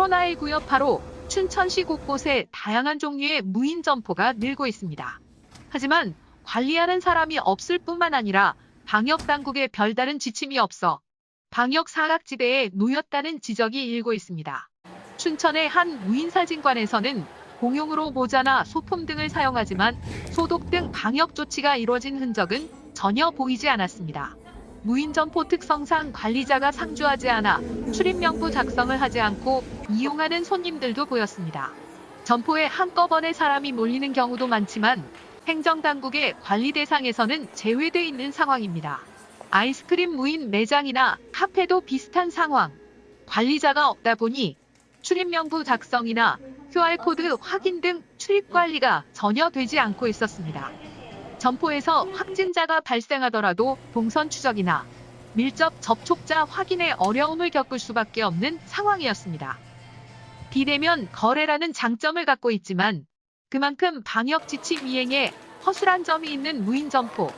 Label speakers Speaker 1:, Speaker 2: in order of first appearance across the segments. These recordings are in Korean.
Speaker 1: 코로나19 여파로 춘천시 곳곳에 다양한 종류의 무인 점포가 늘고 있습니다. 하지만 관리하는 사람이 없을 뿐만 아니라 방역 당국의 별다른 지침이 없어 방역 사각지대에 놓였다는 지적이 일고 있습니다. 춘천의 한 무인 사진관에서는 공용으로 모자나 소품 등을 사용하지만 소독 등 방역 조치가 이루어진 흔적은 전혀 보이지 않았습니다. 무인점포 특성상 관리자가 상주하지 않아 출입명부 작성을 하지 않고 이용하는 손님들도 보였습니다. 점포에 한꺼번에 사람이 몰리는 경우도 많지만 행정당국의 관리 대상에서는 제외돼 있는 상황입니다. 아이스크림 무인 매장이나 카페도 비슷한 상황. 관리자가 없다 보니 출입명부 작성이나 QR코드 확인 등 출입 관리가 전혀 되지 않고 있었습니다. 점포에서 확진자가 발생하더라도 동선 추적이나 밀접 접촉자 확인에 어려움을 겪을 수밖에 없는 상황이었습니다. 비대면 거래라는 장점을 갖고 있지만 그만큼 방역 지침 이행에 허술한 점이 있는 무인 점포.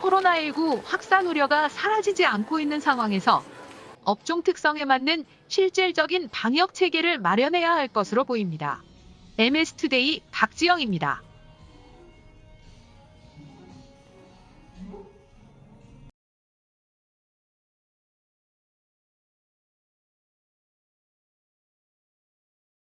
Speaker 1: 코로나19 확산 우려가 사라지지 않고 있는 상황에서 업종 특성에 맞는 실질적인 방역 체계를 마련해야 할 것으로 보입니다. MS투데이 박지영입니다.